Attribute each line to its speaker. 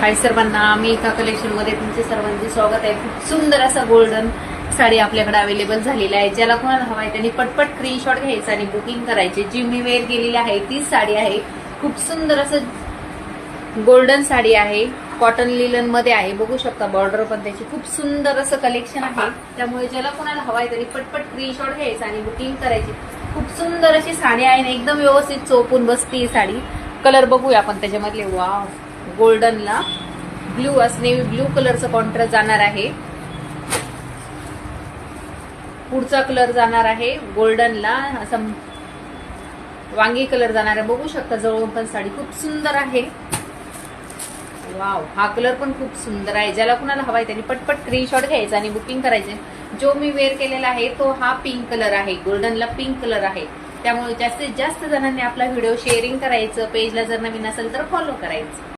Speaker 1: हाय सर्वांना आम्ही एका कलेक्शनमध्ये तुमचे सर्वांचे स्वागत आहे. खूप सुंदर असा गोल्डन साडी आपल्याकडे अवेलेबल झालेली आहे. ज्याला कोणाला हवा आहे त्यांनी पटपट स्क्रीनशॉट घ्यायचा आणि बुकिंग करायचे. जी मी वेअर केलेली आहे तीच साडी आहे. खूप सुंदर असं गोल्डन साडी आहे. कॉटन लिलनमध्ये आहे. बघू शकता बॉर्डर पण त्याची खूप सुंदर असं कलेक्शन आहे. त्यामुळे ज्याला कोणाला हवा आहे त्यांनी पटपट स्क्रीनशॉट घ्यायचा आणि बुकिंग करायची. खूप सुंदर अशी साडी आहे आणि एकदम व्यवस्थित चोपून बसते ही साडी. कलर बघूया आपण त्याच्यामधले. वाव गोल्डनला. ब्ल्यू असणे ब्ल्यू कलरचं कॉन्ट्रास्ट जाणार आहे. पुढचा कलर जाणार आहे गोल्डनला. असं वांगी कलर जाणार आहे. बघू शकता जवळून पण साडी खूप सुंदर आहे. वाव हा कलर पण खूप सुंदर आहे. ज्याला कुणाला हवाय त्यांनी पटपट स्क्रीनशॉट घ्यायचा आणि बुकिंग करायचे. जो मी वेअर केलेला आहे तो हा पिंक कलर आहे. गोल्डनला पिंक कलर आहे. त्यामुळे जास्तीत जास्त जणांनी आपला व्हिडिओ शेअरिंग करायचं पेजला जर नवीन असेल तर फॉलो करायचं.